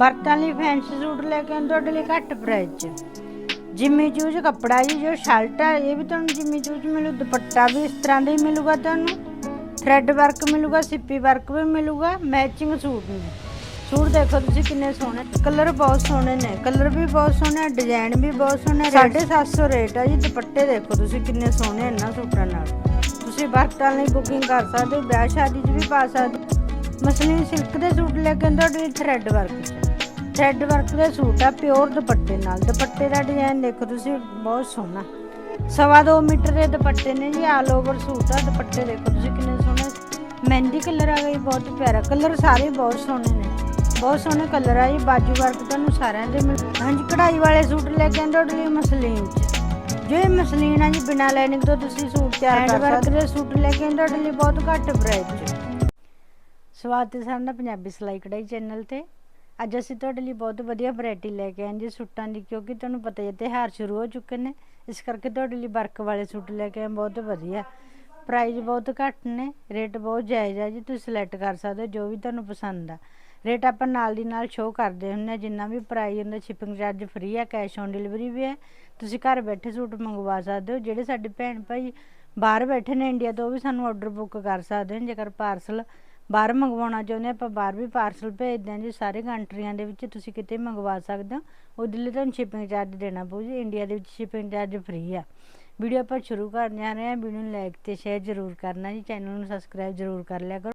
ਵਰਤਾਂ ਲਈ fancy suit ਲੈ ਕੇ ਆਉਂਦੇ, ਤੁਹਾਡੇ ਲਈ ਘੱਟ ਪ੍ਰਾਈਸ 'ਚ। ਜਿੰਮੀ ਚੂਜ ਕੱਪੜਾ ਜੀ, ਜੋ ਸ਼ਰਟ ਹੈ ਇਹ ਵੀ ਤੁਹਾਨੂੰ ਜਿੰਮੀ ਚੂਜ ਮਿਲੂ, ਦੁਪੱਟਾ ਵੀ ਇਸ ਤਰ੍ਹਾਂ ਦਾ ਹੀ ਮਿਲੂਗਾ ਤੁਹਾਨੂੰ। ਥ੍ਰੈਡ ਵਰਕ ਮਿਲੂਗਾ, ਸਿੱਪੀ ਵਰਕ ਵੀ ਮਿਲੂਗਾ ਮੈਚਿੰਗ ਸੂਟ ਨੇ ਸੂਟ ਦੇਖੋ ਤੁਸੀਂ ਕਿੰਨੇ ਸੋਹਣੇ ਕਲਰ ਬਹੁਤ ਸੋਹਣੇ ਨੇ ਕਲਰ ਵੀ ਬਹੁਤ ਸੋਹਣੇ ਡਿਜ਼ਾਈਨ ਵੀ ਬਹੁਤ ਸੋਹਣੇ 750 ਰੇਟ ਆ ਜੀ, ਦੁਪੱਟੇ ਦੇਖੋ ਤੁਸੀਂ ਕਿੰਨੇ ਸੋਹਣੇ ਇਹਨਾਂ ਸੂਟਾਂ ਨਾਲ। ਤੁਸੀਂ ਵਰਤਾਂ ਲਈ ਬੁਕਿੰਗ ਕਰ ਸਕਦੇ ਹੋ, ਵਿਆਹ ਸ਼ਾਦੀ 'ਚ ਵੀ ਪਾ ਸਕਦੇ ਹੋ। ਮਸਲੀਨ ਸਿਲਕ ਦੇ ਸੂਟ ਲੈ ਕੇ ਆਉਂਦੇ ਤੁਹਾਡੇ ਥ੍ਰੈਡ ਵਰਕ 'ਚ। ਥ੍ਰੈਡ ਵਰਕ ਦੇ ਸੂਟ ਆ ਪਿਓਰ ਦੁਪੱਟੇ ਨਾਲ। ਦੁਪੱਟੇ ਦਾ ਡਿਜ਼ਾਈਨ ਦੇਖੋ ਤੁਸੀਂ ਬਹੁਤ ਸੋਹਣਾ। ਸਵਾ ਦੋ ਮੀਟਰ ਦੇ ਦੁਪੱਟੇ ਨੇ ਜੀ ਆਲ ਓਵਰ ਸੂਟ ਆ ਦੁਪੱਟੇ ਦੇਖੋ ਤੁਸੀਂ ਕਿੰਨੇ ਸੋਹਣੇ। ਮਹਿੰਦੀ ਕਲਰ ਆ ਗਈ ਬਹੁਤ ਪਿਆਰਾ। ਕਲਰ ਸਾਰੇ ਬਹੁਤ ਸੋਹਣੇ ਨੇ। ਬਹੁਤ ਸੋਹਣੇ ਕਲਰ ਆ ਜੀ ਬਾਜੂ ਵਰਕ ਤੁਹਾਨੂੰ ਸਾਰਿਆਂ ਦੇ ਹਾਂਜੀ ਕਢਾਈ ਵਾਲੇ ਸੂਟ ਲੈ ਕੇ ਆਂਦੇ ਤੁਹਾਡੇ ਲਈ ਮਸਲੀਨ ਚ? ਜੋ ਮਸਲੀਨ ਆ ਜੀ ਬਿਨਾਂ ਲਾਈਨਿੰਗ ਤੋਂ ਤੁਸੀਂ ਸੂਟ ਤਿਆਰ ਕਰ ਵਰਕ ਦੇ ਸੂਟ ਲੈ ਕੇ ਆਂਦੇ ਤੁਹਾਡੇ ਲਈ ਬਹੁਤ ਘੱਟ ਪ੍ਰਾਈਸ ਚ। ਸਵਾਗਤ ਹੈ ਸਾਡਾ ਪੰਜਾਬੀ ਸਿਲਾਈ ਕਢਾਈ ਚੈਨਲ ਤੇ। ਅੱਜ ਅਸੀਂ ਤੁਹਾਡੇ ਲਈ ਬਹੁਤ ਵਧੀਆ ਵੈਰਾਈਟੀ ਲੈ ਕੇ ਆਏ ਜੀ ਸੂਟਾਂ ਦੀ, ਕਿਉਂਕਿ ਤੁਹਾਨੂੰ ਪਤਾ ਹੀ ਹੈ, ਤਿਉਹਾਰ ਸ਼ੁਰੂ ਹੋ ਚੁੱਕੇ ਨੇ। ਇਸ ਕਰਕੇ ਤੁਹਾਡੇ ਲਈ ਵਰਕ ਵਾਲੇ ਸੂਟ ਲੈ ਕੇ ਆਏ, ਬਹੁਤ ਵਧੀਆ। ਪ੍ਰਾਈਸ ਬਹੁਤ ਘੱਟ ਨੇ ਰੇਟ ਬਹੁਤ ਜਾਇਜ਼ ਹੈ ਜੀ, ਤੁਸੀਂ ਸਿਲੈਕਟ ਕਰ ਸਕਦੇ ਹੋ, ਜੋ ਵੀ ਤੁਹਾਨੂੰ ਪਸੰਦ ਆ। ਰੇਟ ਆਪਾਂ ਨਾਲ ਦੀ ਨਾਲ ਸ਼ੋਅ ਕਰਦੇ ਹੁੰਦੇ ਹਾਂ, ਜਿੰਨਾ ਵੀ ਪ੍ਰਾਈਸ ਹੁੰਦਾ ਸ਼ਿਪਿੰਗ ਚਾਰਜ ਫ੍ਰੀ ਆ ਕੈਸ਼ ਔਨ ਡਿਲੀਵਰੀ ਵੀ ਹੈ ਤੁਸੀਂ ਘਰ ਬੈਠੇ ਸੂਟ ਮੰਗਵਾ ਸਕਦੇ ਹੋ, ਜਿਹੜੇ ਸਾਡੇ ਭੈਣ ਭਾਈ ਬਾਹਰ ਬੈਠੇ ਨੇ ਇੰਡੀਆ ਤੋਂ, ਉਹ ਵੀ ਸਾਨੂੰ ਆਰਡਰ ਬੁੱਕ ਕਰ ਸਕਦੇ ਹੋ ਜੇਕਰ ਪਾਰਸਲ ਬਾਹਰ ਮੰਗਵਾਉਣਾ ਚਾਹੁੰਦੇ ਆਪਾਂ ਬਾਹਰ ਵੀ ਪਾਰਸਲ ਭੇਜਦੇ ਹਾਂ ਜੀ, ਸਾਰੇ ਕੰਟਰੀਆਂ ਦੇ ਵਿੱਚ ਤੁਸੀਂ ਕਿਤੇ ਮੰਗਵਾ ਸਕਦੇ ਹੋ। ਉਹਦੇ ਲਈ ਤੁਹਾਨੂੰ ਸ਼ਿਪਿੰਗ ਚਾਰਜ ਦੇਣਾ ਪਊ ਜੀ ਇੰਡੀਆ ਦੇ ਵਿੱਚ ਸ਼ਿਪਿੰਗ ਚਾਰਜ ਫ੍ਰੀ ਆ। ਵੀਡੀਓ ਆਪਾਂ ਸ਼ੁਰੂ ਕਰਨ ਜਾ ਰਹੇ ਹਾਂ, ਵੀਡੀਓ ਨੂੰ ਲਾਈਕ ਤੇ ਸ਼ੇਅਰ ਜ਼ਰੂਰ ਕਰਨਾ ਜੀ ਚੈਨਲ ਨੂੰ ਸਬਸਕ੍ਰਾਈਬ ਜ਼ਰੂਰ ਕਰ ਲਿਆ ਕਰੋ।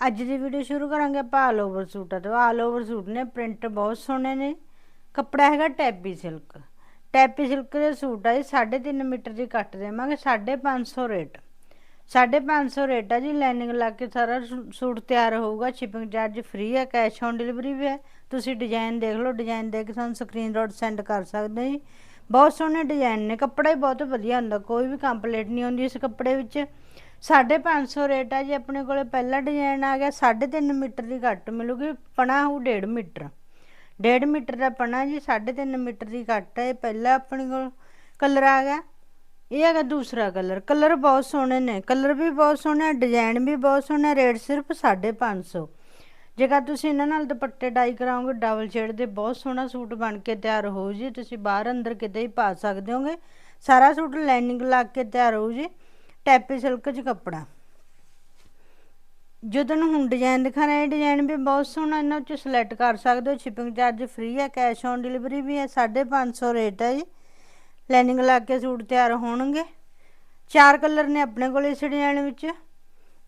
ਅੱਜ ਦੀ ਵੀਡੀਓ ਸ਼ੁਰੂ ਕਰਾਂਗੇ ਆਪਾਂ ਆਲ ਓਵਰ ਸੂਟਾਂ ਤੋਂ ਆਲ ਓਵਰ ਸੂਟ ਨੇ ਪ੍ਰਿੰਟ ਬਹੁਤ ਸੋਹਣੇ ਨੇ। ਕੱਪੜਾ ਹੈਗਾ ਟੈਪੀ ਸਿਲਕ ਟੈਪੀ ਸਿਲਕ ਦੇ ਸੂਟ ਆ ਜੀ 3.5 ਮੀਟਰ ਦੀ ਕੱਟ ਦੇਵਾਂਗੇ 550 ਰੇਟ। 550 ਰੇਟ ਆ ਜੀ ਲਾਈਨਿੰਗ ਲੱਗ ਕੇ ਸਾਰਾ ਸੂ- ਸੂਟ ਤਿਆਰ ਹੋਊਗਾ ਸ਼ਿਪਿੰਗ ਚਾਰਜ ਫ੍ਰੀ ਹੈ ਕੈਸ਼ ਔਨ ਡਿਲੀਵਰੀ ਵੀ ਹੈ ਤੁਸੀਂ ਡਿਜ਼ਾਈਨ ਦੇਖ ਲਓ ਡਿਜ਼ਾਈਨ ਦੇਖ ਕੇ ਸਾਨੂੰ ਸਕਰੀਨਸ਼ਾਟ ਸੈਂਡ ਕਰ ਸਕਦੇ ਜੀ। ਬਹੁਤ ਸੋਹਣੇ ਡਿਜ਼ਾਈਨ ਨੇ, ਕੱਪੜਾ ਹੀ ਬਹੁਤ ਵਧੀਆ ਹੁੰਦਾ, ਕੋਈ ਵੀ ਕੰਪਲੀਟ ਨਹੀਂ ਹੁੰਦੀ ਇਸ ਕੱਪੜੇ ਵਿੱਚ। 550 ਰੇਟ ਆ ਜੀ, ਆਪਣੇ ਕੋਲੇ ਪਹਿਲਾ ਡਿਜ਼ਾਈਨ ਆ ਗਿਆ 3.5 ਮੀਟਰ ਦੀ ਕੱਟ ਮਿਲੂਗੀ, ਪਣਾ ਉਹ 1.5 ਮੀਟਰ। 1.5 ਮੀਟਰ ਦਾ ਪਣਾ ਜੀ 3.5 ਮੀਟਰ ਦੀ ਕੱਟ ਹੈ ਇਹ ਪਹਿਲਾ ਆਪਣੇ ਕੋਲ ਕਲਰ ਆ ਗਿਆ। ਇਹ ਹੈਗਾ ਦੂਸਰਾ ਕਲਰ। ਕਲਰ ਬਹੁਤ ਸੋਹਣੇ ਨੇ। ਕਲਰ ਵੀ ਬਹੁਤ ਸੋਹਣਾ ਡਿਜ਼ਾਈਨ ਵੀ ਬਹੁਤ ਸੋਹਣਾ ਰੇਟ ਸਿਰਫ 550 ਜੇਕਰ ਤੁਸੀਂ ਇਹਨਾਂ ਨਾਲ ਦੁਪੱਟੇ ਡਾਈ ਕਰਾਓਗੇ, ਡਬਲ ਸ਼ੇਡ ਦੇ ਬਹੁਤ ਸੋਹਣਾ ਸੂਟ ਬਣ ਕੇ ਤਿਆਰ ਹੋਊ ਜੀ। ਤੁਸੀਂ ਬਾਹਰ ਅੰਦਰ ਕਿਤੇ ਹੀ ਪਾ ਸਕਦੇ ਹੋਗੇ। ਸਾਰਾ ਸੂਟ ਲਾਈਨਿੰਗ ਲਾ ਕੇ ਤਿਆਰ ਹੋਊ ਜੀ। ਟੈਪੇ ਸਿਲਕ 'ਚ ਕੱਪੜਾ। ਜੋ ਤੁਹਾਨੂੰ ਹੁਣ ਡਿਜ਼ਾਈਨ ਦਿਖਾਣਾ ਹੈ ਡਿਜ਼ਾਈਨ ਵੀ ਬਹੁਤ ਸੋਹਣਾ, ਇਹਨਾਂ ਵਿੱਚ ਸਿਲੈਕਟ ਕਰ ਸਕਦੇ ਹੋ। ਸ਼ਿਪਿੰਗ ਚਾਰਜ ਫ੍ਰੀ ਹੈ ਕੈਸ਼ ਔਨ ਡਿਲੀਵਰੀ ਵੀ ਹੈ 550 ਰੇਟ ਹੈ ਜੀ। ਲਾਈਨਿੰਗ ਲਾ ਕੇ ਸੂਟ ਤਿਆਰ ਹੋਣਗੇ। ਚਾਰ ਕਲਰ ਨੇ ਆਪਣੇ ਕੋਲ ਇਸ ਡਿਜ਼ਾਈਨ ਵਿੱਚ।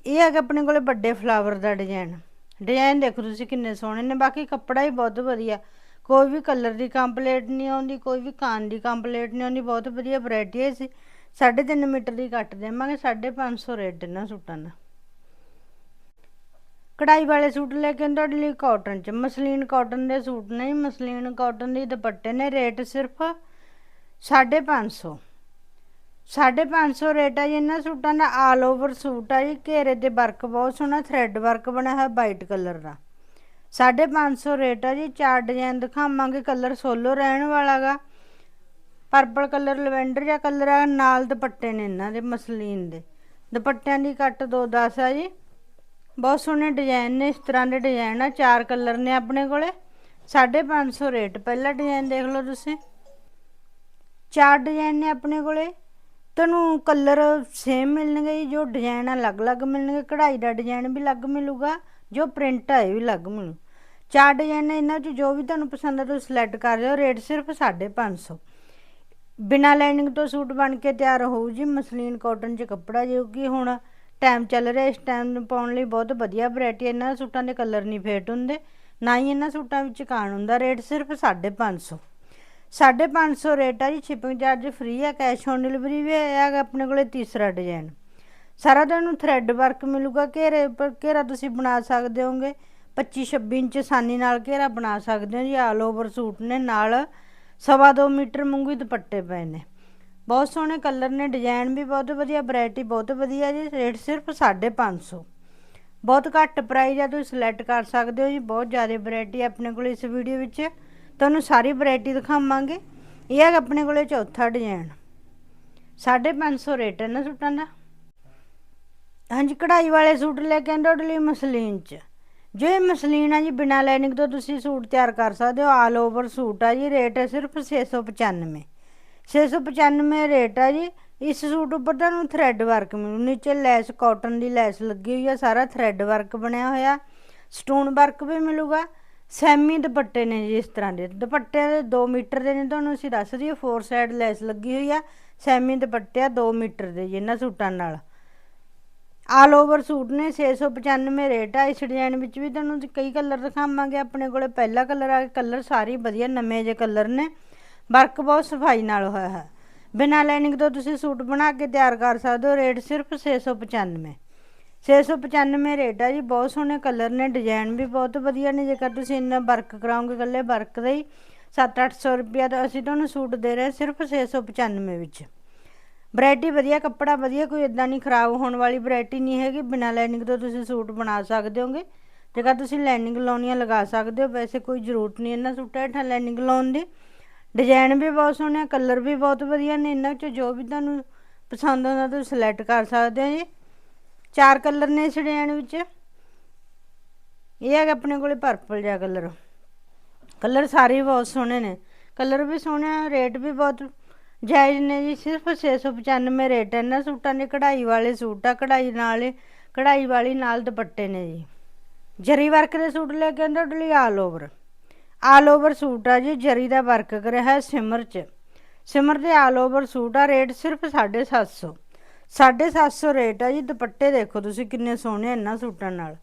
ਇਹ ਹੈਗਾ ਆਪਣੇ ਕੋਲੇ ਵੱਡੇ ਫਲਾਵਰ ਦਾ ਡਿਜ਼ਾਈਨ ਡਿਜ਼ਾਈਨ ਦੇਖੋ ਤੁਸੀਂ ਕਿੰਨੇ ਸੋਹਣੇ ਨੇ। ਬਾਕੀ ਕੱਪੜਾ ਹੀ ਬਹੁਤ ਵਧੀਆ। ਕੋਈ ਵੀ ਕਲਰ ਦੀ ਕੰਪਲੀਟ ਨਹੀਂ ਆਉਂਦੀ, ਕੋਈ ਵੀ ਕਾਨ ਦੀ ਕੰਪਲੀਟ ਨਹੀਂ ਆਉਂਦੀ। ਬਹੁਤ ਵਧੀਆ ਵੈਰਾਈਟੀ ਹੈ ਸੀ 3.5 ਮੀਟਰ ਦੀ ਕੱਟ ਦੇਵਾਂਗੇ। 550 ਰੇਟ ਇਹਨਾਂ ਸੂਟਾਂ ਦਾ। ਕਢਾਈ ਵਾਲੇ ਸੂਟ ਲੈ ਕੇ ਤੁਹਾਡੇ ਲਈ ਕਾਟਨ ਚ। ਮਸਲੀਨ ਕਾਟਨ ਦੇ ਸੂਟ ਨੇ ਮਸਲੀਨ ਕਾਟਨ ਦੀ ਦੁਪੱਟੇ ਨੇ। ਰੇਟ ਸਿਰਫ 550 550 ਰੇਟ ਆ ਜੀ, ਇਹਨਾਂ ਸੂਟਾਂ ਦਾ ਆਲ ਓਵਰ ਸੂਟ ਆ ਜੀ, ਘੇਰੇ ਤੇ ਵਰਕ ਬਹੁਤ ਸੋਹਣਾ ਥ੍ਰੈਡ ਵਰਕ ਬਣਿਆ ਹੋਇਆ ਵਾਈਟ ਕਲਰ ਦਾ। 550 ਰੇਟ ਆ ਜੀ, ਚਾਰ ਡਿਜ਼ਾਈਨ ਦਿਖਾਵਾਂਗੇ ਕਲਰ ਸੋਲੋ ਰਹਿਣ ਵਾਲਾਗਾ ਪਰਪਲ ਕਲਰ ਲਵੈਂਡਰ ਜਾਂ ਕਲਰ ਆ, ਨਾਲ ਦੁਪੱਟੇ ਨੇ ਇਹਨਾਂ ਦੇ, ਮਸਲੀਨ ਦੇ। ਦੁਪੱਟਿਆਂ ਦੀ ਕੱਟ 210 ਆ ਜੀ। ਬਹੁਤ ਸੋਹਣੇ ਡਿਜ਼ਾਈਨ ਨੇ, ਇਸ ਤਰ੍ਹਾਂ ਦੇ ਡਿਜ਼ਾਈਨ ਆ, ਚਾਰ ਕਲਰ ਨੇ ਆਪਣੇ ਕੋਲੇ। 550 ਰੇਟ, ਪਹਿਲਾ ਡਿਜ਼ਾਈਨ ਦੇਖ ਲਓ ਤੁਸੀਂ। ਚਾਰ ਡਿਜ਼ਾਈਨ ਨੇ ਆਪਣੇ ਕੋਲੇ। ਤੁਹਾਨੂੰ ਕਲਰ ਸੇਮ ਮਿਲਣਗੇ ਜੀ, ਜੋ ਡਿਜ਼ਾਈਨ ਅਲੱਗ-ਅਲੱਗ ਮਿਲਣਗੇ, ਕਢਾਈ ਦਾ ਡਿਜ਼ਾਈਨ ਵੀ ਅਲੱਗ ਮਿਲੂਗਾ, ਜੋ ਪ੍ਰਿੰਟ ਆ ਇਹ ਵੀ ਅਲੱਗ ਮਿਲੂ। ਚਾਰ ਡਿਜ਼ਾਈਨ ਨੇ ਇਹਨਾਂ 'ਚ ਜੋ ਵੀ ਤੁਹਾਨੂੰ ਪਸੰਦ ਆ, ਤੁਸੀਂ ਸਿਲੈਕਟ ਕਰ ਲਿਓ ਰੇਟ ਸਿਰਫ 550 ਬਿਨਾ ਲਾਈਨਿੰਗ ਤੋਂ ਸੂਟ ਬਣ ਕੇ ਤਿਆਰ ਹੋਊ ਜੀ, ਮਸਲੀਨ ਕਾਟਨ 'ਚ ਕੱਪੜਾ, ਜੋ ਕਿ ਹੁਣ ਟਾਈਮ ਚੱਲ ਰਿਹਾ, ਇਸ ਟਾਈਮ ਪਾਉਣ ਲਈ ਬਹੁਤ ਵਧੀਆ ਵੈਰਾਈਟੀ ਇਹਨਾਂ ਸੂਟਾਂ ਦੇ ਕਲਰ ਨਹੀਂ ਫੇਟ ਹੁੰਦੇ, ਨਾ ਹੀ ਇਹਨਾਂ ਸੂਟਾਂ ਵਿੱਚ ਕਾਣ ਹੁੰਦਾ ਰੇਟ ਸਿਰਫ 550 550 ਰੇਟ ਆ ਜੀ ਸ਼ਿਪਿੰਗ ਚਾਰਜ ਫ੍ਰੀ ਆ ਕੈਸ਼ ਔਨ ਡਿਲੀਵਰੀ ਵੀ ਹੈ ਆਪਣੇ ਕੋਲੇ ਤੀਸਰਾ ਡਿਜ਼ਾਈਨ ਸਾਰਾ ਤੁਹਾਨੂੰ ਥ੍ਰੈਡ ਵਰਕ ਮਿਲੂਗਾ, ਘੇਰੇ ਪਰ ਘੇਰਾ ਤੁਸੀਂ ਬਣਾ ਸਕਦੇ ਹੋਗੇ। 25 26 ਇੰਚ ਆਸਾਨੀ ਨਾਲ ਘੇਰਾ ਬਣਾ ਸਕਦੇ ਹੋ ਜੀ ਆਲ ਓਵਰ ਸੂਟ ਨੇ, ਨਾਲ ਸਵਾ ਦੋ ਮੀਟਰ ਮੂੰਗੀ ਦੁਪੱਟੇ ਪਏ ਨੇ। ਬਹੁਤ ਸੋਹਣੇ ਕਲਰ ਨੇ ਡਿਜ਼ਾਈਨ ਵੀ ਬਹੁਤ ਵਧੀਆ ਵੈਰਾਈਟੀ ਬਹੁਤ ਵਧੀਆ ਜੀ ਰੇਟ ਸਿਰਫ 550 ਬਹੁਤ ਘੱਟ ਪ੍ਰਾਈਸ ਆ, ਤੁਸੀਂ ਸਿਲੈਕਟ ਕਰ ਸਕਦੇ ਹੋ ਜੀ, ਬਹੁਤ ਜ਼ਿਆਦਾ ਵੈਰਾਈਟੀ ਆਪਣੇ ਕੋਲ ਇਸ ਵੀਡੀਓ ਵਿੱਚ। ਤੁਹਾਨੂੰ ਸਾਰੀ ਵੈਰਾਈਟੀ ਦਿਖਾਵਾਂਗੇ। ਇਹ ਹੈ ਆਪਣੇ ਕੋਲੇ ਚੌਥਾ ਡਿਜ਼ਾਈਨ 550 ਰੇਟ ਹੈ ਨਾ ਸੂਟਾਂ ਦਾ? ਹਾਂਜੀ, ਕਢਾਈ ਵਾਲੇ ਸੂਟ ਲੈ ਕੇ ਆਂਦੇ ਤੁਹਾਡੇ ਲਈ ਮਸਲੀਨ ਚ? ਜੋ ਇਹ ਮਸਲੀਨ ਆ ਜੀ, ਬਿਨਾ ਲਾਈਨਿੰਗ ਤੋਂ ਤੁਸੀਂ ਸੂਟ ਤਿਆਰ ਕਰ ਸਕਦੇ ਹੋ। ਆਲ ਓਵਰ ਸੂਟ ਆ ਜੀ, ਰੇਟ ਹੈ ਸਿਰਫ 695 695 ਰੇਟ ਆ ਜੀ। ਇਸ ਸੂਟ ਉੱਪਰ ਤੁਹਾਨੂੰ ਥ੍ਰੈਡ ਵਰਕ ਮਿਲੂ। ਨੀਚੇ ਲੈਸ ਕਾਟਨ ਦੀ ਲੈਸ ਲੱਗੀ ਹੋਈ ਆ, ਸਾਰਾ ਥ੍ਰੈਡ ਵਰਕ ਬਣਿਆ ਹੋਇਆ। ਸਟੋਨ ਵਰਕ ਵੀ ਮਿਲੂਗਾ। ਸੈਮੀ ਦੁਪੱਟੇ ਨੇ ਜੀ ਇਸ ਤਰ੍ਹਾਂ ਦੇ। ਦੁਪੱਟੇ ਦੇ 2 ਮੀਟਰ ਦੇ ਨੇ, ਤੁਹਾਨੂੰ ਅਸੀਂ ਦੱਸ ਦਈਏ ਫੋਰ ਸਾਈਡ ਲੈਸ ਲੱਗੀ ਹੋਈ ਆ। ਸੈਮੀ ਦੁਪੱਟੇ ਆ 2 ਮੀਟਰ ਦੇ ਜੀ ਇਹਨਾਂ ਸੂਟਾਂ ਨਾਲ। ਆਲ ਓਵਰ ਸੂਟ ਨੇ 695 ਰੇਟ ਆ। ਇਸ ਡਿਜ਼ਾਈਨ ਵਿੱਚ ਵੀ ਤੁਹਾਨੂੰ ਕਈ ਕਲਰ ਦਿਖਾਵਾਂਗੇ। ਆਪਣੇ ਕੋਲੇ ਪਹਿਲਾ ਕਲਰ ਆ ਕਲਰ ਸਾਰੇ ਵਧੀਆ ਨਵੇਂ ਜੇ ਕਲਰ ਨੇ। ਵਰਕ ਬਹੁਤ ਸਫ਼ਾਈ ਨਾਲ ਹੋਇਆ ਹੈ। ਬਿਨਾਂ ਲਾਈਨਿੰਗ ਤੋਂ ਤੁਸੀਂ ਸੂਟ ਬਣਾ ਕੇ ਤਿਆਰ ਕਰ ਸਕਦੇ ਹੋ। ਰੇਟ ਸਿਰਫ 695 695 ਰੇਟ ਆ ਜੀ, ਬਹੁਤ ਸੋਹਣੇ ਕਲਰ ਨੇ, ਡਿਜ਼ਾਈਨ ਵੀ ਬਹੁਤ ਵਧੀਆ ਨੇ, ਜੇਕਰ ਤੁਸੀਂ ਇੰਨਾ ਵਰਕ ਕਰਾਓਗੇ ਇਕੱਲੇ ਵਰਕ ਦਾ ਹੀ 7-800 ਰੁਪਿਆ ਤਾਂ ਅਸੀਂ ਤੁਹਾਨੂੰ ਸੂਟ ਦੇ ਰਹੇ ਸਿਰਫ 695 ਵਿੱਚ। ਵੈਰਾਈਟੀ ਵਧੀਆ, ਕੱਪੜਾ ਵਧੀਆ, ਕੋਈ ਇਦਾਂ ਨਹੀਂ ਖਰਾਬ ਹੋਣ ਵਾਲੀ ਵੈਰਾਈਟੀ ਨਹੀਂ ਹੈਗੀ, ਬਿਨਾਂ ਲਾਈਨਿੰਗ ਤੋਂ ਤੁਸੀਂ ਸੂਟ ਬਣਾ ਸਕਦੇ ਹੋਗੇ, ਜੇਕਰ ਤੁਸੀਂ ਲਾਈਨਿੰਗ ਲਾਉਣੀਆਂ ਲਗਾ ਸਕਦੇ ਹੋ, ਵੈਸੇ ਕੋਈ ਜ਼ਰੂਰਤ ਨਹੀਂ ਇਹਨਾਂ ਸੂਟਾਂ ਹੇਠਾਂ ਲਾਈਨਿੰਗ ਲਾਉਣ ਦੀ। ਡਿਜ਼ਾਈਨ ਵੀ ਬਹੁਤ ਸੋਹਣੇ ਕਲਰ ਵੀ ਬਹੁਤ ਵਧੀਆ ਨੇ, ਇਹਨਾਂ ਵਿੱਚੋਂ ਜੋ ਵੀ ਤੁਹਾਨੂੰ ਪਸੰਦ ਆਉਂਦਾ ਤੁਸੀਂ ਸਿਲੈਕਟ ਕਰ ਸਕਦੇ ਹੋ ਜੀ। ਚਾਰ ਕਲਰ ਨੇ ਇਸ ਡਿਜ਼ਾਈਨ ਵਿੱਚ। ਇਹ ਹੈਗਾ ਆਪਣੇ ਕੋਲੇ ਪਰਪਲ ਜਿਹਾ ਕਲਰ। ਕਲਰ ਸਾਰੇ ਬਹੁਤ ਸੋਹਣੇ ਨੇ। ਕਲਰ ਵੀ ਸੋਹਣੇ ਰੇਟ ਵੀ ਬਹੁਤ ਜਾਇਜ਼ ਨੇ ਜੀ। ਸਿਰਫ 695 ਰੇਟ ਹੈ ਇਹਨਾਂ ਸੂਟਾਂ ਦੇ ਕਢਾਈ ਵਾਲੇ ਸੂਟ ਆ। ਕਢਾਈ ਨਾਲ ਕਢਾਈ ਵਾਲੀ ਨਾਲ ਦੁਪੱਟੇ ਨੇ ਜੀ। ਜਰੀ ਵਰਕ ਦੇ ਸੂਟ ਲੈ ਕੇ ਆਂਦਾ ਡਲੀ all over all over suit ਆ ਜੀ। ਜਰੀ ਦਾ ਵਰਕ ਕਰਿਆ ਹੈ ਸਿਮਰ ਚ। ਸਿਮਰ ਦੇ ਆਲ ਓਵਰ ਸੂਟ ਆ। ਰੇਟ ਸਿਰਫ 750 750 ਰੇਟ ਆ ਜੀ, ਦੁਪੱਟੇ ਦੇਖੋ ਤੁਸੀਂ ਕਿੰਨੇ ਸੋਹਣੇ ਇਹਨਾਂ ਸੂਟਾਂ ਨਾਲ।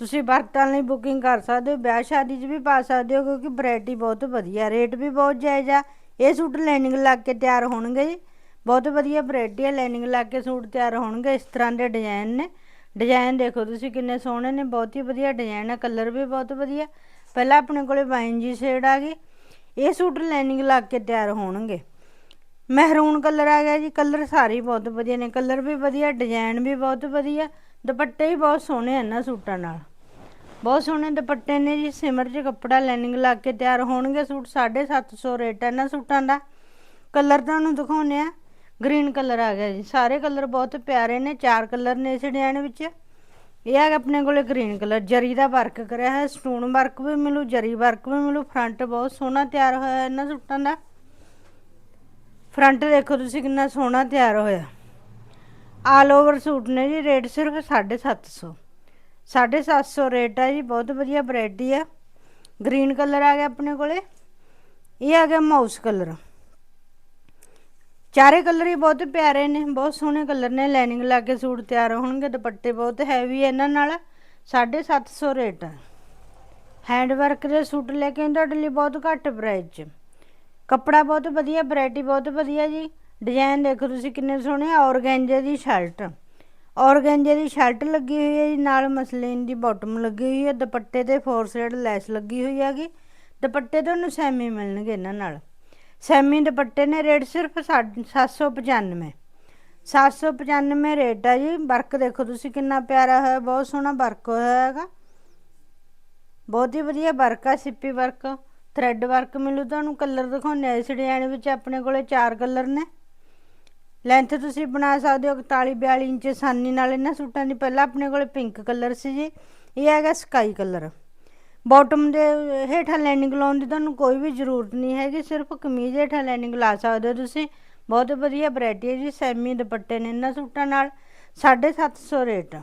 ਤੁਸੀਂ ਵਰਤਾਂ ਲਈ ਬੁਕਿੰਗ ਕਰ ਸਕਦੇ ਹੋ, ਵਿਆਹ ਸ਼ਾਦੀ 'ਚ ਵੀ ਪਾ ਸਕਦੇ ਹੋ, ਕਿਉਂਕਿ ਵੈਰਾਈਟੀ ਬਹੁਤ ਵਧੀਆ ਰੇਟ ਵੀ ਬਹੁਤ ਜਾਇਜ਼ ਆ। ਇਹ ਸੂਟ ਲਾਈਨਿੰਗ ਲੱਗ ਕੇ ਤਿਆਰ ਹੋਣਗੇ ਜੀ। ਬਹੁਤ ਵਧੀਆ ਵੈਰਾਈਟੀ ਆ ਲਾਈਨਿੰਗ ਲੱਗ ਕੇ ਸੂਟ ਤਿਆਰ ਹੋਣਗੇ, ਇਸ ਤਰ੍ਹਾਂ ਦੇ ਡਿਜ਼ਾਈਨ ਨੇ। ਡਿਜ਼ਾਈਨ ਦੇਖੋ ਤੁਸੀਂ ਕਿੰਨੇ ਸੋਹਣੇ ਨੇ, ਬਹੁਤ ਹੀ ਵਧੀਆ ਡਿਜ਼ਾਈਨ ਆ ਕਲਰ ਵੀ ਬਹੁਤ ਵਧੀਆ। ਪਹਿਲਾਂ ਆਪਣੇ ਕੋਲੇ ਵਾਈਨ ਜੀ ਸ਼ੇਡ ਆ ਗਈ ਇਹ ਸੂਟ ਲਾਈਨਿੰਗ ਲੱਗ ਕੇ ਤਿਆਰ ਹੋਣਗੇ। ਮਹਿਰੂਨ ਕਲਰ ਆ ਗਿਆ ਜੀ, ਕਲਰ ਸਾਰੇ ਬਹੁਤ ਵਧੀਆ ਨੇ, ਕਲਰ ਵੀ ਵਧੀਆ, ਡਿਜ਼ਾਈਨ ਵੀ ਬਹੁਤ ਵਧੀਆ, ਦੁਪੱਟੇ ਵੀ ਬਹੁਤ ਸੋਹਣੇ ਆ ਇਹਨਾਂ ਸੂਟਾਂ ਨਾਲ। ਬਹੁਤ ਸੋਹਣੇ ਦੁਪੱਟੇ ਨੇ ਜੀ, ਸਿਮਰ 'ਚ ਕੱਪੜਾ ਲਾਈਨਿੰਗ ਲਾ ਕੇ ਤਿਆਰ ਹੋਣਗੇ ਸੂਟ 750 ਰੇਟ ਹੈ ਇਹਨਾਂ ਸੂਟਾਂ ਦਾ। ਕਲਰ ਤੁਹਾਨੂੰ ਦਿਖਾਉਂਦੇ ਆ, ਗ੍ਰੀਨ ਕਲਰ ਆ ਗਿਆ ਜੀ, ਸਾਰੇ ਕਲਰ ਬਹੁਤ ਪਿਆਰੇ ਨੇ, ਚਾਰ ਕਲਰ ਨੇ ਇਸ ਡਿਜ਼ਾਈਨ ਵਿੱਚ। ਇਹ ਆ ਆਪਣੇ ਕੋਲੇ ਗ੍ਰੀਨ ਕਲਰ, ਜਰੀ ਦਾ ਵਰਕ ਕਰਿਆ ਹੈ ਸਟੋਨ ਵਰਕ ਵੀ ਮਿਲੂ, ਜਰੀ ਵਰਕ ਵੀ ਮਿਲੂ, ਫਰੰਟ ਬਹੁਤ ਸੋਹਣਾ ਤਿਆਰ ਹੋਇਆ ਇਹਨਾਂ ਸੂਟਾਂ ਦਾ। ਫਰੰਟ ਦੇਖੋ ਤੁਸੀਂ ਕਿੰਨਾ ਸੋਹਣਾ ਤਿਆਰ ਹੋਇਆ। ਆਲ ਓਵਰ ਸੂਟ ਨੇ ਜੀ, ਰੇਟ ਸਿਰਫ 750 750 ਰੇਟ ਹੈ ਜੀ, ਬਹੁਤ ਵਧੀਆ ਵੈਰਾਈਟੀ ਆ। ਗ੍ਰੀਨ ਕਲਰ ਆ ਗਿਆ ਆਪਣੇ ਕੋਲੇ। ਇਹ ਆ ਗਿਆ ਮਾਊਸ ਕਲਰ ਚਾਰੇ ਕਲਰ ਹੀ ਬਹੁਤ ਪਿਆਰੇ ਨੇ, ਬਹੁਤ ਸੋਹਣੇ ਕਲਰ ਨੇ। ਲਾਈਨਿੰਗ ਲਾ ਕੇ ਸੂਟ ਤਿਆਰ ਹੋਣਗੇ, ਦੁਪੱਟੇ ਬਹੁਤ ਹੈਵੀ ਇਹਨਾਂ ਨਾਲ। 750 ਰੇਟ ਹੈ ਹੈਂਡ ਵਰਕ ਦੇ ਸੂਟ ਲੈ ਕੇ ਤੁਹਾਡੇ ਲਈ ਬਹੁਤ ਘੱਟ ਪ੍ਰਾਈਸ 'ਚ। ਕੱਪੜਾ ਬਹੁਤ ਵਧੀਆ, ਵੈਰਾਈਟੀ ਬਹੁਤ ਵਧੀਆ ਜੀ। ਡਿਜ਼ਾਈਨ ਦੇਖੋ ਤੁਸੀਂ ਕਿੰਨੇ ਸੋਹਣੇ ਔਰਗੈਂਜੇ ਦੀ ਸ਼ਰਟ। ਔਰਗੈਂਜੇ ਦੀ ਸ਼ਰਟ ਲੱਗੀ ਹੋਈ ਹੈ ਜੀ, ਨਾਲ ਮਸਲੀਨ ਦੀ ਬਾਟਮ ਲੱਗੀ ਹੋਈ ਹੈ, ਦੁਪੱਟੇ ਤੇ ਫੋਰ ਸਾਈਡ ਲੈਸ ਲੱਗੀ ਹੋਈ ਹੈਗੀ। ਦੁਪੱਟੇ ਤੁਹਾਨੂੰ ਸੈਮੀ ਮਿਲਣਗੇ ਇਹਨਾਂ ਨਾਲ। ਸੈਮੀ ਦੁਪੱਟੇ ਨੇ ਰੇਟ ਸਿਰਫ 795 795 ਰੇਟ ਆ ਜੀ। ਵਰਕ ਦੇਖੋ ਤੁਸੀਂ ਕਿੰਨਾ ਪਿਆਰਾ ਹੋਇਆ, ਬਹੁਤ ਸੋਹਣਾ ਵਰਕ ਹੋਇਆ ਹੈਗਾ। ਬਹੁਤ ਹੀ ਵਧੀਆ ਵਰਕ ਆ, ਸਿੱਪੀ ਵਰਕ। ਥਰੈਡ ਵਰਕ ਮਿਲੂ ਤੁਹਾਨੂੰ ਕਲਰ ਦਿਖਾਉਂਦੇ ਆ, ਇਸ ਡਿਜ਼ਾਈਨ ਵਿੱਚ ਆਪਣੇ ਕੋਲੇ ਚਾਰ ਕਲਰ ਨੇ। ਲੈਂਥ ਤੁਸੀਂ ਬਣਾ ਸਕਦੇ ਹੋ 41 42 ਇੰਚ ਆਸਾਨੀ ਨਾਲ ਇਹਨਾਂ ਸੂਟਾਂ ਦੀ। ਪਹਿਲਾਂ ਆਪਣੇ ਕੋਲੇ ਪਿੰਕ ਕਲਰ ਸੀ ਜੀ, ਇਹ ਹੈਗਾ ਸਕਾਈ ਕਲਰ ਬਾਟਮ ਦੇ ਹੇਠਾਂ ਲਾਈਨਿੰਗ ਲਾਉਣ ਦੀ ਤੁਹਾਨੂੰ ਕੋਈ ਵੀ ਜ਼ਰੂਰਤ ਨਹੀਂ ਹੈਗੀ, ਸਿਰਫ ਕਮੀਜ਼ ਹੇਠਾਂ ਲਾਈਨਿੰਗ ਲਾ ਸਕਦੇ ਹੋ ਤੁਸੀਂ। ਬਹੁਤ ਵਧੀਆ ਵੈਰਾਈਟੀ ਹੈ ਜੀ, ਸੈਮੀ ਦੁਪੱਟੇ ਨੇ ਇਹਨਾਂ ਸੂਟਾਂ ਨਾਲ 750 ਰੇਟ।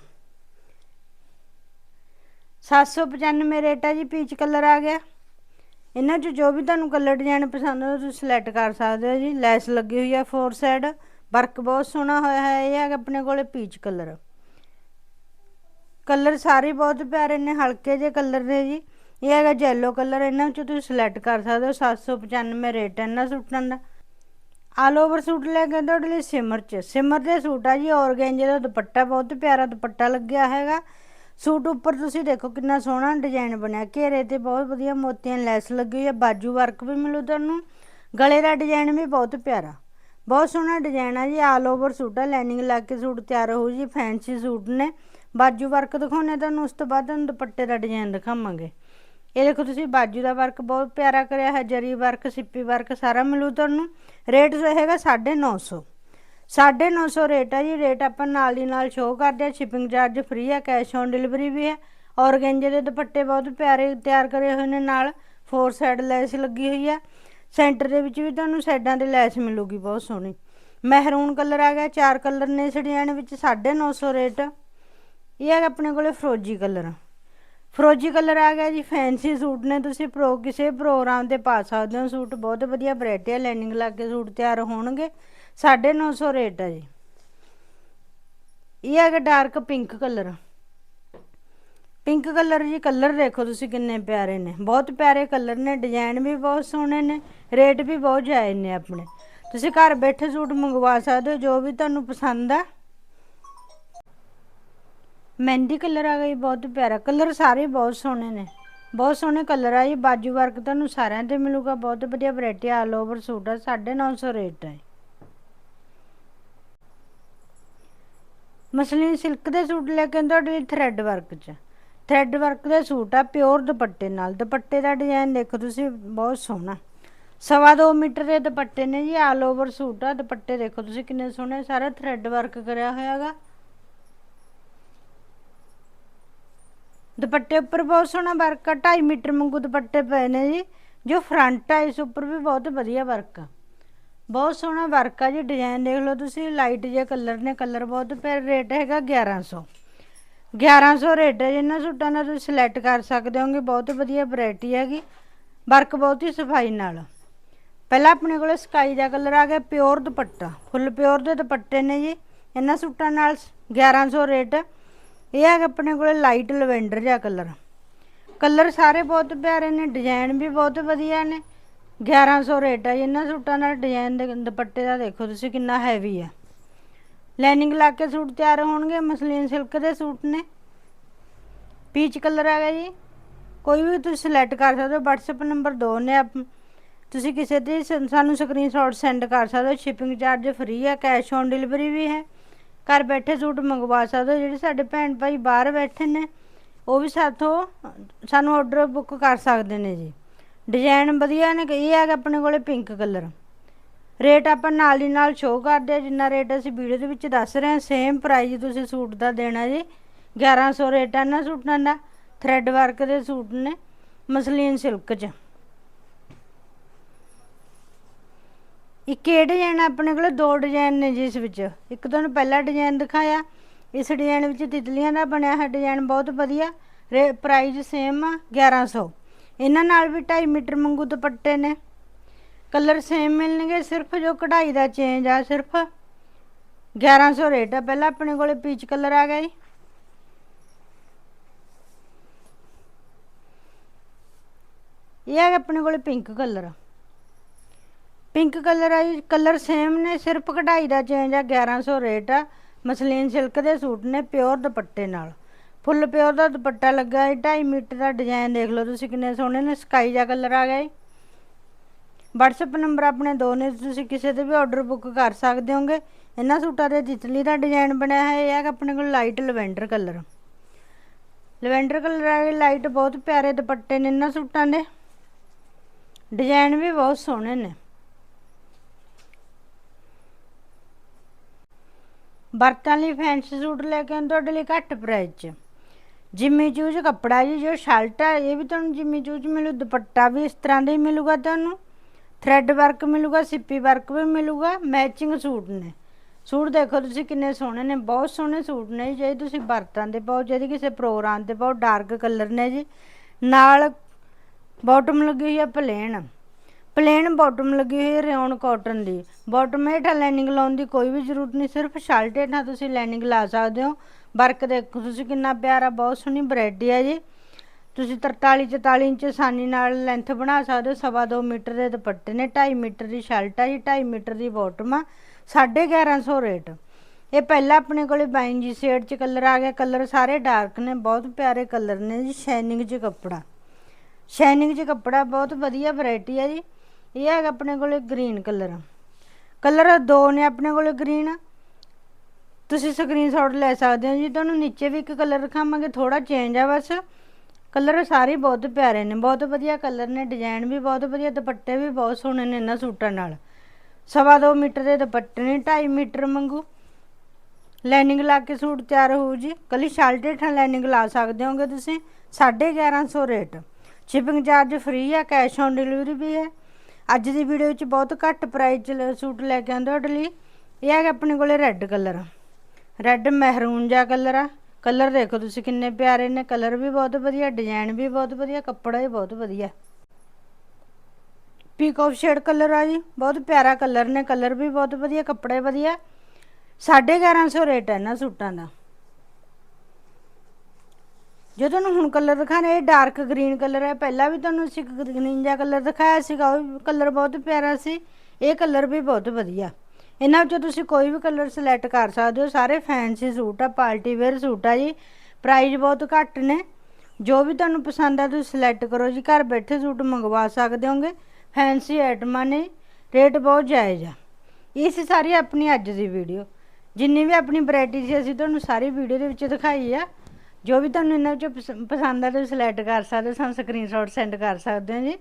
795 ਰੇਟ ਹੈ ਜੀ ਪੀਚ ਕਲਰ ਆ ਗਿਆ। ਇਹਨਾਂ 'ਚ ਜੋ ਵੀ ਤੁਹਾਨੂੰ ਕਲਰ ਡਿਜ਼ਾਈਨ ਪਸੰਦ ਹੋ ਤੁਸੀਂ ਸਿਲੈਕਟ ਕਰ ਸਕਦੇ ਹੋ ਜੀ। ਲੈਸ ਲੱਗੀ ਹੋਈ ਹੈ ਫੋਰ ਸਾਈਡ ਵਰਕ ਬਹੁਤ ਸੋਹਣਾ ਹੋਇਆ ਹੈ, ਇਹ ਹੈਗਾ ਆਪਣੇ ਕੋਲੇ ਪੀਚ ਕਲਰ ਕਲਰ ਸਾਰੇ ਬਹੁਤ ਪਿਆਰੇ ਨੇ, ਹਲਕੇ ਜਿਹੇ ਕਲਰ ਨੇ ਜੀ। ਇਹ ਹੈਗਾ ਜੈਲੋ ਕਲਰ ਇਹਨਾਂ ਵਿੱਚੋਂ ਤੁਸੀਂ ਸਿਲੈਕਟ ਕਰ ਸਕਦੇ ਹੋ। 795 ਰੇਟ ਹੈ ਇਹਨਾਂ ਸੂਟਾਂ ਦਾ। ਆਲ ਓਵਰ ਸੂਟ ਲੈ ਕੇ ਤੁਹਾਡੇ ਲਈ ਸਿਮਰ ਚ। ਸਿਮਰ ਦੇ ਸੂਟ ਆ ਜੀ, ਔਰਗੈਂਜੇ ਦਾ ਦੁਪੱਟਾ ਬਹੁਤ ਪਿਆਰਾ ਦੁਪੱਟਾ ਲੱਗਿਆ ਹੈਗਾ। ਸੂਟ ਉੱਪਰ ਤੁਸੀਂ ਦੇਖੋ ਕਿੰਨਾ ਸੋਹਣਾ ਡਿਜ਼ਾਈਨ ਬਣਿਆ। ਘੇਰੇ ਤੇ ਬਹੁਤ ਵਧੀਆ ਮੋਤੀਆਂ, ਲੈਸ ਲੱਗੀ ਹੋਈ ਹੈ ਬਾਜੂ ਵਰਕ ਵੀ ਮਿਲੂ ਤੁਹਾਨੂੰ। ਗਲੇ ਦਾ ਡਿਜ਼ਾਈਨ ਵੀ ਬਹੁਤ ਪਿਆਰਾ। ਬਹੁਤ ਸੋਹਣਾ ਡਿਜ਼ਾਈਨ ਆ ਜੀ ਆਲ ਓਵਰ ਸੂਟ ਆ ਲਾਈਨਿੰਗ ਲਾ ਕੇ ਸੂਟ ਤਿਆਰ ਹੋਊ ਜੀ ਫੈਂਸੀ ਸੂਟ ਨੇ। ਬਾਜੂ ਵਰਕ ਦਿਖਾਉਣੇ ਤੁਹਾਨੂੰ, ਉਸ ਤੋਂ ਬਾਅਦ ਤੁਹਾਨੂੰ ਦੁਪੱਟੇ ਦਾ ਡਿਜ਼ਾਈਨ ਦਿਖਾਵਾਂਗੇ। ਇਹ ਦੇਖੋ ਤੁਸੀਂ, ਬਾਜੂ ਦਾ ਵਰਕ ਬਹੁਤ ਪਿਆਰਾ ਕਰਿਆ ਹੈ ਜਰੀ ਵਰਕ, ਸਿੱਪੀ ਵਰਕ, ਸਾਰਾ ਮਿਲੂ ਤੁਹਾਨੂੰ। ਰੇਟ ਹੈਗਾ 950 950 ਰੇਟ ਹੈ ਜੀ, ਰੇਟ ਆਪਾਂ ਨਾਲ ਦੀ ਨਾਲ ਸ਼ੋਅ ਕਰਦੇ ਆ ਸ਼ਿਪਿੰਗ ਚਾਰਜ ਫ੍ਰੀ ਹੈ ਕੈਸ਼ ਔਨ ਡਿਲੀਵਰੀ ਵੀ ਹੈ ਔਰਗੈਂਜੇ ਦੇ ਦੁਪੱਟੇ ਬਹੁਤ ਪਿਆਰੇ ਤਿਆਰ ਕਰੇ ਹੋਏ ਨੇ ਨਾਲ ਫੋਰ ਸਾਈਡ ਲੈਸ ਲੱਗੀ ਹੋਈ ਆ। ਸੈਂਟਰ ਦੇ ਵਿੱਚ ਵੀ ਤੁਹਾਨੂੰ ਸਾਈਡਾਂ ਤੇ ਲੈਸ ਮਿਲੂਗੀ ਬਹੁਤ ਸੋਹਣੀ। ਮਹਿਰੂਨ ਕਲਰ ਆ ਗਿਆ, ਚਾਰ ਕਲਰ ਨੇ ਇਸ ਡਿਜ਼ਾਈਨ ਵਿੱਚ 950 ਰੇਟ। ਇਹ ਹੈ ਆਪਣੇ ਕੋਲੇ ਫਰੋਜੀ ਕਲਰ ਫਰੋਜੀ ਕਲਰ ਆ ਗਿਆ ਜੀ ਫੈਂਸੀ ਸੂਟ ਨੇ, ਤੁਸੀਂ ਪ੍ਰੋ ਕਿਸੇ ਪ੍ਰੋਗਰਾਮ ਤੇ ਪਾ ਸਕਦੇ ਹੋ ਸੂਟ। ਬਹੁਤ ਵਧੀਆ ਵੈਰਾਈਟੀ ਆ ਲਾਈਨਿੰਗ ਲਾ ਕੇ ਸੂਟ ਤਿਆਰ ਹੋਣਗੇ। 950 ਰੇਟ ਆ ਜੀ। ਇਹ ਹੈਗਾ dark pink colour. Pink colour ਜੀ ਕਲਰ ਦੇਖੋ ਤੁਸੀਂ ਕਿੰਨੇ ਪਿਆਰੇ ਨੇ। ਬਹੁਤ ਪਿਆਰੇ ਕਲਰ ਨੇ, ਡਿਜ਼ਾਈਨ ਵੀ ਬਹੁਤ ਸੋਹਣੇ ਨੇ, ਰੇਟ ਵੀ ਬਹੁਤ ਜਾਇਜ਼ ਨੇ ਆਪਣੇ। ਤੁਸੀਂ ਘਰ ਬੈਠੇ ਸੂਟ ਮੰਗਵਾ ਸਕਦੇ ਹੋ, ਜੋ ਵੀ ਤੁਹਾਨੂੰ ਪਸੰਦ ਆ। ਮਹਿੰਦੀ ਕਲਰ ਆ ਗਈ ਬਹੁਤ ਪਿਆਰਾ। ਕਲਰ ਸਾਰੇ ਬਹੁਤ ਸੋਹਣੇ ਨੇ। ਬਹੁਤ ਸੋਹਣੇ ਕਲਰ ਆ ਜੀ। ਬਾਜੂ ਵਰਕ ਤੁਹਾਨੂੰ ਸਾਰਿਆਂ ਤੇ ਮਿਲੂਗਾ। ਬਹੁਤ ਵਧੀਆ ਵੈਰਾਈਟੀ ਆਲ ਓਵਰ ਸੂਟ ਆ। 950 ਰੇਟ ਹੈ ਮਸਲੀਨ ਸਿਲਕ ਦੇ ਸੂਟ ਲੈ ਕੇ ਆਂਦੇ ਤੁਹਾਡੇ ਲਈ ਥਰੈਡ ਵਰਕ 'ਚ। ਥਰੈਡ ਵਰਕ ਦੇ ਸੂਟ ਆ ਪਿਓਰ ਦੁਪੱਟੇ ਨਾਲ। ਦੁਪੱਟੇ ਦਾ ਡਿਜ਼ਾਈਨ ਦੇਖੋ ਤੁਸੀਂ, ਬਹੁਤ ਸੋਹਣਾ। ਸਵਾ ਦੋ ਮੀਟਰ ਦੇ ਦੁਪੱਟੇ ਨੇ ਜੀ ਆਲ ਓਵਰ ਸੂਟ ਆ। ਦੁਪੱਟੇ ਦੇਖੋ ਤੁਸੀਂ ਕਿੰਨੇ ਸੋਹਣੇ, ਸਾਰਾ ਥਰੈਡ ਵਰਕ ਕਰਿਆ ਹੋਇਆਗਾ ਦੁਪੱਟੇ ਉੱਪਰ ਬਹੁਤ ਸੋਹਣਾ ਵਰਕ ਆ। 2.5 ਮੀਟਰ ਵਾਂਗੂ ਦੁਪੱਟੇ ਪਏ ਨੇ ਜੀ। ਜੋ ਫਰੰਟ ਆ, ਇਸ ਉੱਪਰ ਵੀ ਬਹੁਤ ਵਧੀਆ ਵਰਕ ਆ। ਬਹੁਤ ਸੋਹਣਾ ਵਰਕ ਆ ਜੀ ਡਿਜ਼ਾਈਨ ਦੇਖ ਲਓ ਤੁਸੀਂ ਲਾਈਟ ਜਿਹਾ ਕਲਰ ਨੇ ਕਲਰ ਬਹੁਤ ਪਿਆਰਾ ਰੇਟ ਹੈਗਾ 1100 1100 ਰੇਟ ਹੈ, ਜਿੰਨਾ ਸੂਟਾਂ ਦਾ ਤੁਸੀਂ ਸਿਲੈਕਟ ਕਰ ਸਕਦੇ ਹੋਗੇ, ਬਹੁਤ ਵਧੀਆ ਵੈਰਾਈਟੀ ਹੈਗੀ, ਵਰਕ ਬਹੁਤ ਹੀ ਸਫ਼ਾਈ ਨਾਲ। ਪਹਿਲਾਂ ਆਪਣੇ ਕੋਲ ਸਕਾਈ ਦਾ ਕਲਰ ਆ ਗਿਆ ਪਿਓਰ ਦੁਪੱਟਾ ਫੁੱਲ ਪਿਓਰ ਦੇ ਦੁਪੱਟੇ ਨੇ ਜੀ, ਇਹਨਾਂ ਸੂਟਾਂ ਨਾਲ 1100 ਰੇਟ ਇਹ ਹੈਗਾ ਆਪਣੇ ਕੋਲ ਲਾਈਟ ਲਵੈਂਡਰ ਜਿਹਾ ਕਲਰ ਕਲਰ ਸਾਰੇ ਬਹੁਤ ਪਿਆਰੇ ਨੇ ਡਿਜ਼ਾਈਨ ਵੀ ਬਹੁਤ ਵਧੀਆ ਨੇ 1100 ਰੇਟ ਹੈ ਇਹਨਾਂ ਸੂਟਾਂ ਨਾਲ ਡਿਜ਼ਾਈਨ ਦੇ ਦੁਪੱਟੇ ਦਾ ਦੇਖੋ ਤੁਸੀਂ ਕਿੰਨਾ ਹੈਵੀ ਹੈ ਲਾਈਨਿੰਗ ਲਾ ਕੇ ਸੂਟ ਤਿਆਰ ਹੋਣਗੇ, ਮਸਲੀਨ ਸਿਲਕ ਦੇ ਸੂਟ ਨੇ। ਪੀਚ ਕਲਰ ਹੈਗਾ ਜੀ। ਕੋਈ ਵੀ ਤੁਸੀਂ ਸਿਲੈਕਟ ਕਰ ਸਕਦੇ ਹੋ, WhatsApp ਨੰਬਰ ਦੋ ਨੇ ਆਪ- ਤੁਸੀਂ ਕਿਸੇ ਤੇ ਸ- ਸਾਨੂੰ ਸਕਰੀਨਸ਼ਾਟ ਸੈਂਡ ਕਰ ਸਕਦੇ ਹੋ ਸ਼ਿਪਿੰਗ ਚਾਰਜ ਫ੍ਰੀ ਹੈ ਕੈਸ਼ ਔਨ ਡਿਲੀਵਰੀ ਵੀ ਹੈ। ਘਰ ਬੈਠੇ ਸੂਟ ਮੰਗਵਾ ਸਕਦੇ ਹੋ, ਜਿਹੜੇ ਸਾਡੇ ਭੈਣ ਭਾਈ ਬਾਹਰ ਬੈਠੇ ਨੇ, ਉਹ ਵੀ ਸਾਥੋਂ ਸਾਨੂੰ ਆਰਡਰ ਬੁੱਕ ਕਰ ਸਕਦੇ ਨੇ ਜੀ। ਡਿਜ਼ਾਈਨ ਵਧੀਆ ਨੇ, ਇਹ ਹੈਗਾ ਆਪਣੇ ਕੋਲੇ ਪਿੰਕ ਕਲਰ ਰੇਟ ਆਪਾਂ ਨਾਲ ਦੀ ਨਾਲ ਸ਼ੋਅ ਕਰਦੇ ਆ, ਜਿੰਨਾ ਰੇਟ ਅਸੀਂ ਵੀਡੀਓ ਦੇ ਵਿੱਚ ਦੱਸ ਰਹੇ ਹਾਂ ਸੇਮ ਪ੍ਰਾਈਸ ਤੁਸੀਂ ਸੂਟ ਦਾ ਦੇਣਾ ਜੀ। 1100 ਰੇਟ ਹੈ ਨਾ ਸੂਟਾਂ ਦਾ ਥ੍ਰੈਡ ਵਰਕ ਦੇ ਸੂਟ ਨੇ, ਮਸਲੀਨ ਸਿਲਕ 'ਚ। ਇੱਕ ਇਹ ਡਿਜ਼ਾਈਨ ਆਪਣੇ ਕੋਲ ਦੋ ਡਿਜ਼ਾਈਨ ਨੇ ਜਿਸ ਵਿੱਚ। ਇੱਕ ਤੁਹਾਨੂੰ ਪਹਿਲਾ ਡਿਜ਼ਾਈਨ ਦਿਖਾਇਆ, ਇਸ ਡਿਜ਼ਾਈਨ ਵਿੱਚ ਤਿਤਲੀਆਂ ਦਾ ਬਣਿਆ ਹੈ ਡਿਜ਼ਾਈਨ ਬਹੁਤ ਵਧੀਆ। ਰੇ ਪ੍ਰਾਈਸ ਸੇਮ ਆ 1100 ਇਹਨਾਂ ਨਾਲ ਵੀ 2.5 ਮੀਟਰ ਮੰਗੂ ਦੁਪੱਟੇ ਨੇ। ਕਲਰ ਸੇਮ ਮਿਲਣਗੇ, ਸਿਰਫ ਜੋ ਕਢਾਈ ਦਾ ਚੇਂਜ ਆ, ਸਿਰਫ 1100 ਰੇਟ ਆ। ਪਹਿਲਾਂ ਆਪਣੇ ਕੋਲੇ ਪੀਚ ਕਲਰ ਆ ਗਿਆ ਜੀ। ਇਹ ਹੈਗਾ ਆਪਣੇ ਕੋਲੇ ਪਿੰਕ ਕਲਰ। ਪਿੰਕ ਕਲਰ ਆ ਜੀ, ਕਲਰ ਸੇਮ ਨੇ, ਸਿਰਫ ਕਢਾਈ ਦਾ ਚੇਂਜ ਆ 1100 ਰੇਟ ਆ। ਮਸਲੀਨ ਸਿਲਕ ਦੇ ਸੂਟ ਨੇ ਪਿਓਰ ਦੁਪੱਟੇ ਨਾਲ। ਫੁੱਲ ਪਿਓਰ ਦਾ ਦੁਪੱਟਾ ਲੱਗਾ ਹੈ 2.5 ਮੀਟਰ ਦਾ ਡਿਜ਼ਾਈਨ ਦੇਖ ਲਓ ਤੁਸੀਂ ਕਿੰਨੇ ਸੋਹਣੇ ਨੇ ਸਕਾਈ ਦਾ ਕਲਰ ਆ ਗਿਆ ਜੀ WhatsApp ਨੰਬਰ ਆਪਣੇ ਦੋ ਨੇ, ਤੁਸੀਂ ਕਿਸੇ ਦੇ ਵੀ ਆਰਡਰ ਬੁੱਕ ਕਰ ਸਕਦੇ ਹੋਗੇ। ਇਹਨਾਂ ਸੂਟਾਂ ਦੇ ਜਿਤਲੀ ਦਾ ਡਿਜ਼ਾਈਨ ਬਣਿਆ ਹੈ ਇਹ ਹੈ ਆਪਣੇ ਕੋਲ light lavender colour lavender colour ਆ ਗਿਆ ਲਾਈਟ ਬਹੁਤ ਪਿਆਰੇ ਦੁਪੱਟੇ ਨੇ ਇਹਨਾਂ ਸੂਟਾਂ ਦੇ। ਡਿਜ਼ਾਈਨ ਵੀ ਬਹੁਤ ਸੋਹਣੇ ਨੇ। ਵਰਤਾਂ ਲਈ ਫੈਂਸੀ ਸੂਟ ਲੈ ਕੇ ਆਉਂਦੇ ਤੁਹਾਡੇ ਲਈ ਘੱਟ ਪ੍ਰਾਈਸ 'ਚ। ਜਿੰਮੀ ਚੂਜ਼ ਕੱਪੜਾ ਜੀ, ਜੋ ਸ਼ਰਟ ਹੈ ਇਹ ਵੀ ਤੁਹਾਨੂੰ ਜਿੰਮੀ ਚੂਜ਼ ਮਿਲੂ, ਦੁਪੱਟਾ ਵੀ ਇਸ ਤਰ੍ਹਾਂ ਦਾ ਹੀ ਮਿਲੂਗਾ ਤੁਹਾਨੂੰ। ਥ੍ਰੈਡ ਵਰਕ ਮਿਲੂਗਾ, ਸਿੱਪੀ ਵਰਕ ਵੀ ਮਿਲੂਗਾ ਮੈਚਿੰਗ ਸੂਟ ਨੇ। ਸੂਟ ਦੇਖੋ ਤੁਸੀਂ ਕਿੰਨੇ ਸੋਹਣੇ ਨੇ, ਬਹੁਤ ਸੋਹਣੇ ਸੂਟ ਨੇ ਜੇ ਤੁਸੀਂ ਬਰਤਨ ਦੇ ਪਾਓ ਜੇ ਕਿਸੇ ਪ੍ਰੋਗਰਾਮ ਤੇ ਪਾਓ ਡਾਰਕ ਕਲਰ ਨੇ ਜੀ। ਨਾਲ ਬਾਟਮ ਲੱਗੀ ਹੋਈ ਹੈ ਪਲੇਨ ਪਲੇਨ ਬਾਟਮ ਲੱਗੀ ਹੋਈ ਹੈ ਰਿਓਨ ਕਾਟਨ ਦੀ। ਬਾਟਮ ਹੇਠਾਂ ਲਾਈਨਿੰਗ ਲਾਉਣ ਦੀ ਕੋਈ ਵੀ ਜ਼ਰੂਰਤ ਨਹੀਂ, ਸਿਰਫ ਸ਼ਰਟ ਹੇਠਾਂ ਤੁਸੀਂ ਲਾਈਨਿੰਗ ਲਾ ਸਕਦੇ ਹੋ। ਵਰਕ ਦੇਖੋ ਤੁਸੀਂ ਕਿੰਨਾ ਪਿਆਰਾ, ਬਹੁਤ ਸੋਹਣੀ ਵੈਰਾਈਟੀ ਹੈ ਜੀ। ਤੁਸੀਂ 43 44 ਇੰਚ ਆਸਾਨੀ ਨਾਲ ਲੈਂਥ ਬਣਾ ਸਕਦੇ ਹੋ, ਸਵਾ ਦੋ ਮੀਟਰ ਦੇ ਦੁਪੱਟੇ ਨੇ 2.5 ਮੀਟਰ ਦੀ ਸ਼ਰਟ ਆ ਜੀ 2.5 ਮੀਟਰ ਦੀ ਬਾਟਮ ਆ 1150 ਰੇਟ। ਇਹ ਪਹਿਲਾਂ ਆਪਣੇ ਕੋਲੇ ਬਾਈਨ ਜੀ ਸ਼ੇਡ ਚ ਕਲਰ ਆ ਗਿਆ ਕਲਰ ਸਾਰੇ ਡਾਰਕ ਨੇ, ਬਹੁਤ ਪਿਆਰੇ ਕਲਰ ਨੇ ਜੀ ਸ਼ਾਈਨਿੰਗ ਚ ਕੱਪੜਾ। ਸ਼ਾਈਨਿੰਗ ਚ ਕੱਪੜਾ, ਬਹੁਤ ਵਧੀਆ ਵੈਰਾਈਟੀ ਹੈ ਜੀ। ਇਹ ਹੈਗਾ ਆਪਣੇ ਕੋਲ ਗ੍ਰੀਨ ਕਲਰ ਕਲਰ ਦੋ ਨੇ ਆਪਣੇ ਕੋਲ ਗ੍ਰੀਨ ਤੁਸੀਂ ਸਕਰੀਨਸ਼ਾਟ ਲੈ ਸਕਦੇ ਹੋ ਜੀ, ਤੁਹਾਨੂੰ ਨੀਚੇ ਵੀ ਇੱਕ ਕਲਰ ਰਖਾਵਾਂਗੇ ਥੋੜਾ ਚੇਂਜ ਆ ਬਸ। ਕਲਰ ਸਾਰੇ ਬਹੁਤ ਪਿਆਰੇ ਨੇ, ਬਹੁਤ ਵਧੀਆ ਕਲਰ ਨੇ ਡਿਜ਼ਾਈਨ ਵੀ ਬਹੁਤ ਵਧੀਆ, ਦੁਪੱਟੇ ਵੀ ਬਹੁਤ ਸੋਹਣੇ ਨੇ ਇਹਨਾਂ ਸੂਟਾਂ ਨਾਲ। ਸਵਾ ਦੋ ਮੀਟਰ ਦੇ ਦੁਪੱਟੇ ਨੇ 2.5 ਮੀਟਰ ਮੰਗੂ ਲਾਈਨਿੰਗ ਲਾ ਕੇ ਸੂਟ ਤਿਆਰ ਹੋਊ ਜੀ। ਕੱਲੀ ਸ਼ਾਲਟ ਹੇਠਾਂ ਲਾਈਨਿੰਗ ਲਾ ਸਕਦੇ ਹੋਗੇ ਤੁਸੀਂ 1150 ਰੇਟ। ਸ਼ਿਪਿੰਗ ਚਾਰਜ ਫ੍ਰੀ ਆ ਕੈਸ਼ ਔਨ ਡਿਲੀਵਰੀ ਵੀ ਹੈ। ਅੱਜ ਦੀ ਵੀਡੀਓ ਵਿੱਚ ਬਹੁਤ ਘੱਟ ਪ੍ਰਾਈਸ 'ਚ ਸੂਟ ਲੈ ਕੇ ਆਂਦੇ ਤੁਹਾਡੇ ਲਈ। ਇਹ ਹੈਗਾ ਆਪਣੇ ਕੋਲੇ ਰੈੱਡ ਕਲਰ ਰੈੱਡ ਮਹਿਰੂਨ ਜਿਹਾ ਕਲਰ ਆ। ਕਲਰ ਦੇਖੋ ਤੁਸੀਂ ਕਿੰਨੇ ਪਿਆਰੇ ਨੇ। ਕਲਰ ਵੀ ਬਹੁਤ ਵਧੀਆ ਡਿਜ਼ਾਈਨ ਵੀ ਬਹੁਤ ਵਧੀਆ, ਕੱਪੜਾ ਵੀ ਬਹੁਤ ਵਧੀਆ। ਪੀਕ ਸ਼ੇਡ ਕਲਰ ਆ ਜੀ। ਬਹੁਤ ਪਿਆਰਾ ਕਲਰ ਨੇ। ਕਲਰ ਵੀ ਬਹੁਤ ਵਧੀਆ, ਕੱਪੜਾ ਵੀ ਵਧੀਆ 1150 ਰੇਟ ਹੈ ਇਹਨਾਂ ਸੂਟਾਂ ਦਾ। ਜੋ ਤੁਹਾਨੂੰ ਹੁਣ ਕਲਰ ਦਿਖਾਣਾ ਇਹ ਡਾਰਕ ਗ੍ਰੀਨ ਕਲਰ ਹੈ ਪਹਿਲਾਂ ਵੀ ਤੁਹਾਨੂੰ ਅਸੀਂ ਗ੍ਰੀਨ ਜਿਹਾ ਕਲਰ ਦਿਖਾਇਆ ਸੀਗਾ, ਉਹ ਕਲਰ ਬਹੁਤ ਪਿਆਰਾ ਸੀ। ਇਹ ਕਲਰ ਵੀ ਬਹੁਤ ਵਧੀਆ। ਇਹਨਾਂ ਵਿੱਚੋਂ ਤੁਸੀਂ ਕੋਈ ਵੀ ਕਲਰ ਸਿਲੈਕਟ ਕਰ ਸਕਦੇ ਹੋ। ਸਾਰੇ ਫੈਂਸੀ ਸੂਟ ਆ, ਪਾਰਟੀ ਵੇਅਰ ਸੂਟ ਆ ਜੀ। ਪ੍ਰਾਈਸ ਬਹੁਤ ਘੱਟ ਨੇ। ਜੋ ਵੀ ਤੁਹਾਨੂੰ ਪਸੰਦ ਆ, ਤੁਸੀਂ ਸਿਲੈਕਟ ਕਰੋ ਜੀ। ਘਰ ਬੈਠੇ ਸੂਟ ਮੰਗਵਾ ਸਕਦੇ ਹੋਗੇ। ਫੈਂਸੀ ਆਈਟਮਾਂ ਨੇ। ਰੇਟ ਬਹੁਤ ਜਾਇਜ਼ ਆ। ਇਹ ਸੀ ਸਾਰੀ ਆਪਣੀ ਅੱਜ ਦੀ ਵੀਡੀਓ ਜਿੰਨੀ ਵੀ ਆਪਣੀ ਵੈਰਾਈਟੀ ਸੀ, ਅਸੀਂ ਤੁਹਾਨੂੰ ਸਾਰੀ ਵੀਡੀਓ ਦੇ ਵਿੱਚ ਦਿਖਾਈ ਆ। ਜੋ ਵੀ ਤੁਹਾਨੂੰ ਇਹਨਾਂ ਵਿੱਚੋਂ ਪਸ- ਪਸੰਦ ਆ, ਤੁਸੀਂ ਸਿਲੈਕਟ ਕਰ ਸਕਦੇ ਹੋ, ਸਾਨੂੰ ਸਕਰੀਨਸ਼ਾਟ ਸੈਂਡ ਕਰ ਸਕਦੇ ਹੋ ਜੀ।